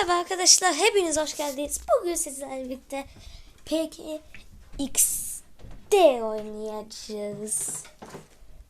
Merhaba arkadaşlar, hepiniz hoş geldiniz. Bugün sizlerle birlikte PKXD oynayacağız.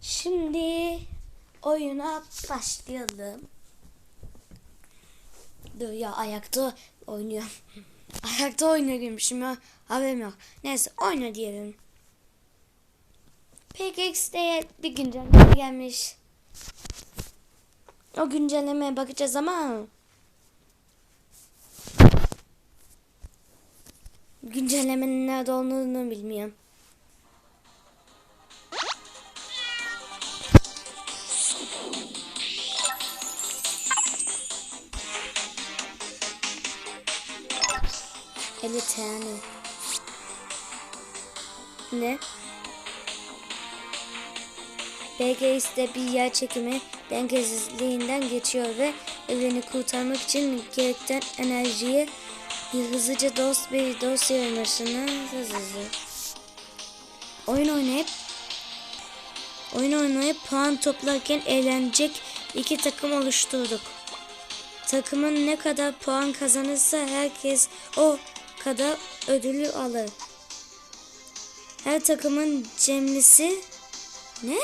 Şimdi oyuna başlayalım. Dur ya ayakta oynuyorum. ayakta oynuyormuşum ya. Haberim yok. Neyse oyna diyelim. PKXD'ye bir güncelleme gelmiş. O güncellemeye bakacağız ama güncellemenin nerede olduğunu bilmiyorum. Elli tane. Ne? BGS'de bir yer çekimi dengesizliğinden geçiyor ve evini kurtarmak için gerekten enerjiyi hızlıca dost bir dosya başına hızlı. Oyun oynayıp oyun oynayıp puan toplarken eğlenecek iki takım oluşturduk. Takımın ne kadar puan kazanırsa herkes o kadar ödülü alır. Her takımın cemlisi ne?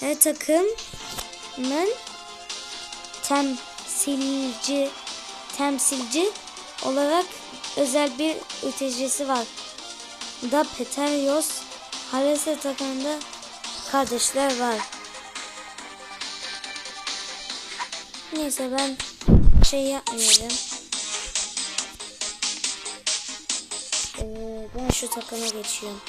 Her takımın temsilci temsilci olarak özel bir üreticisi var. Da Peterios Halese takımında kardeşler var. Neyse ben şey yapmayacağım. Ee, ben şu takıma geçiyorum.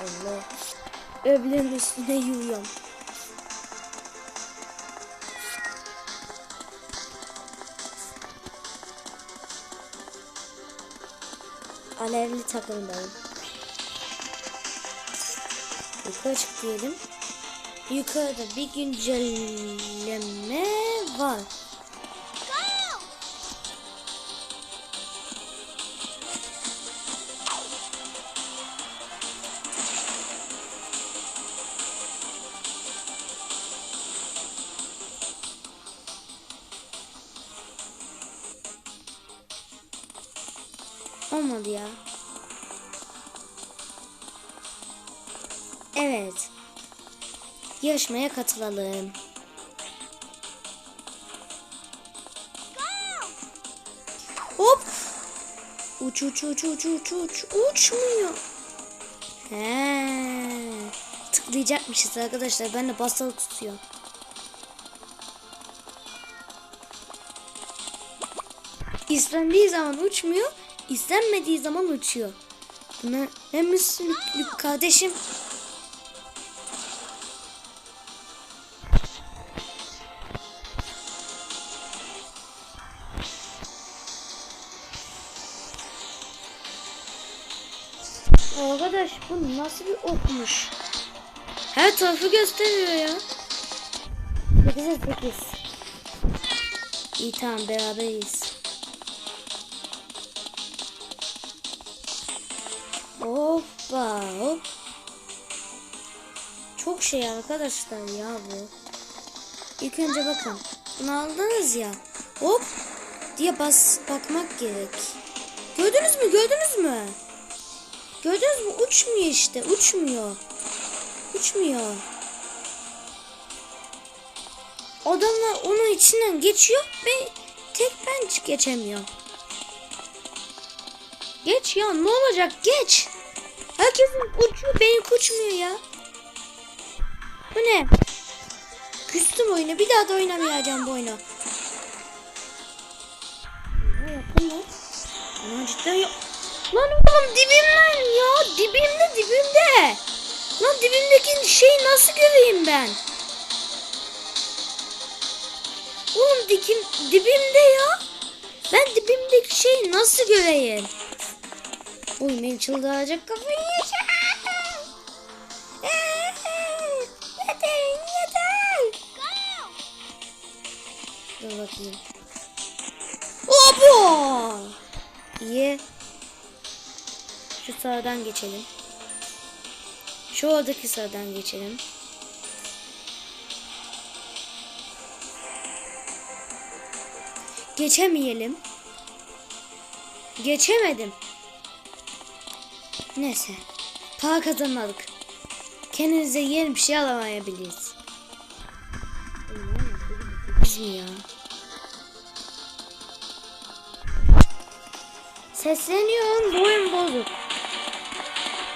Allah. Öblerin üstüne yürüyorum. Alevli takımdayım. Yukarı çık diyelim. Yukarıda bir güncelleme var. Olmadı ya. Evet. Yarışmaya katılalım. Hop. Uç uç uç uç uç uç uçmuyor. He. Tıklayacakmışız arkadaşlar. Ben de basılı tutuyorum. İstendiği zaman uçmuyor. İstenmediği zaman uçuyor. Buna ne müslümlük kardeşim. Arkadaş bu nasıl bir okmuş? Her tarafı gösteriyor ya. 8'e 8. İyi tamam beraberiz. Hoppa hop. Çok şey arkadaşlar ya bu. İlk önce bakın. Bunu aldınız ya. Hop diye bas bakmak gerek. Gördünüz mü? Gördünüz mü? Gördünüz mü? Uçmuyor işte. Uçmuyor. Uçmuyor. Adamlar onun içinden geçiyor ve tek ben geçemiyorum. Geç ya ne olacak geç. Herkesin uçuyor benim uçmuyor ya. Bu ne? Küstüm oyunu bir daha da oynamayacağım bu oyunu. Ne yapın lan? Lan cidden ya. Lan oğlum dibimden ya dibimde dibimde. Lan dibimdeki şeyi nasıl göreyim ben? Oğlum dikim, dibimde ya. Ben dibimdeki şeyi nasıl göreyim? Oy beni çıldıracak kafayı yiyeceğim. Yeter yeter. Dur bakayım. Opa! İyi. Şu sağdan geçelim. Şu oradaki sağdan geçelim. Geçemeyelim. Geçemedim. Neyse. Para kazanmadık. Kendinize yeni bir şey alamayabiliriz. Biz mi ya? Sesleniyorum boyun bozuk.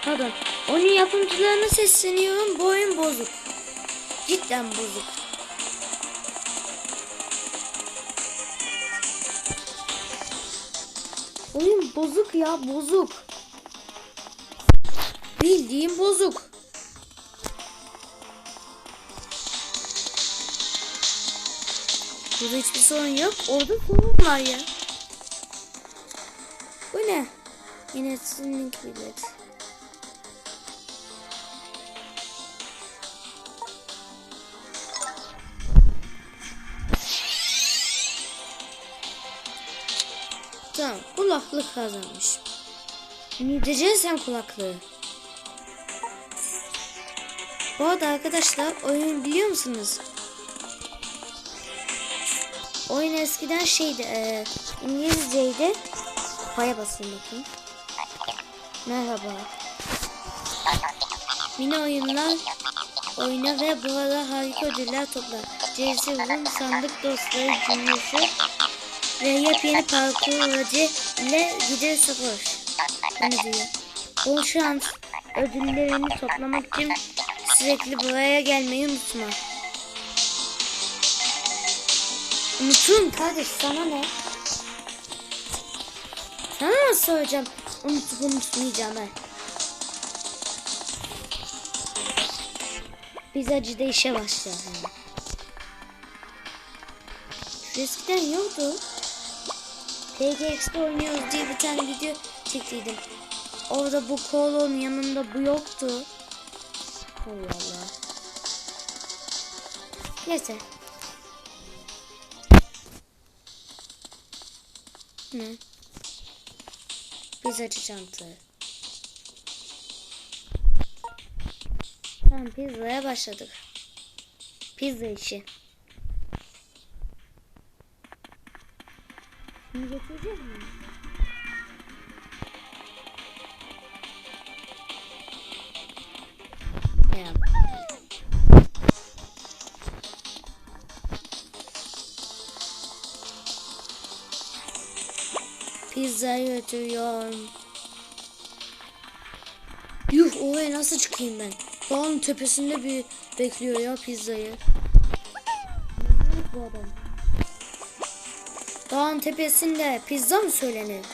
Pardon. Oyun yapımcılarına sesleniyorum boyun bozuk. Cidden bozuk. Oyun bozuk ya bozuk. Bildiğim bozuk. Burada hiçbir sorun yok. Orada sorun var ya. Bu ne? Yine sizinlik bilet. Tamam kulaklık kazanmış. Ne diyeceksin sen kulaklığı? Bu arada arkadaşlar oyun biliyor musunuz? Oyun eskiden şeydi e, İngilizceydi. Paya basayım bakayım. Merhaba. Mini oyunlar oyna ve burada harika ödüller topla. CS Room sandık dostları cümlesi ve yepyeni parkur aracı ile gider savaş. Ne diyor? Bol şans ödüllerini toplamak için sürekli buraya gelmeyi unutma. Unutun kardeş sana ne? Sana mı soracağım? Unutup unutmayacağım ben. Pizzacı da işe başladı. Şu eskiden yoktu. PKX'de oynuyoruz diye bir tane video çektiydim. Orada bu kolon yanında bu yoktu. Allah Allah. Neyse. Ne? Pizzacı çantı. Tamam pizzaya başladık. Pizza işi. Şimdi götürecek mi? Pizzayı götürüyorum. Yuh oraya nasıl çıkayım ben? Dağın tepesinde bir bekliyor ya pizzayı. Bu adam. Dağın tepesinde pizza mı söylenir?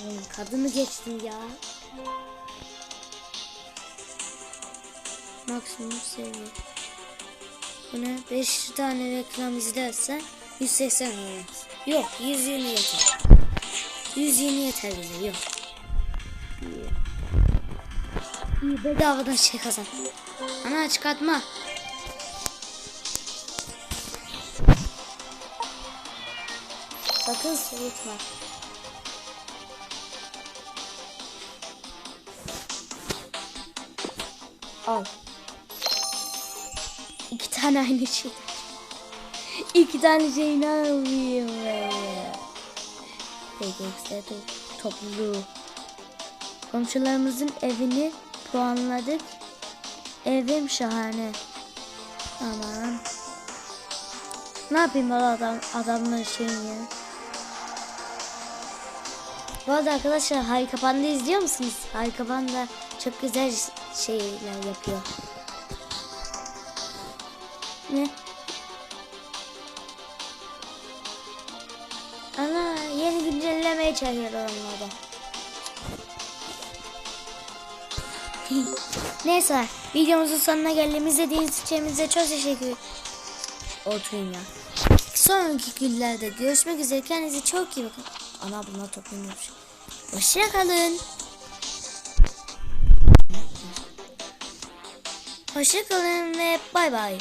Oğlum kadını geçtim ya. Maksimum seviye. Bu ne? 5 tane reklam izlersen 180 olmaz. Yok 120 yeter. 120 yeter bize yok. İyi bedavadan şey kazan. Ana çıkartma. Sakın soğutma. Al. Tane aynı şey. İki tane şey? Peki işte to topluluğu. Komşularımızın evini puanladık. Evim şahane. Aman. Ne yapayım valla adam, adamların şeyini ya. Bu arada arkadaşlar Harika Panda izliyor musunuz? Harika Panda çok güzel şeyler yapıyor. Ne? Ana yeni güncellemeye çağırıyor onlarda. Neyse videomuzun sonuna geldim. İzlediğiniz için çok teşekkür ederim. Ya. Sonraki günlerde görüşmek üzere. Kendinize çok iyi bakın. Ana bunlar toplanıyormuş. Hoşçakalın. Hoşçakalın ve bay bay.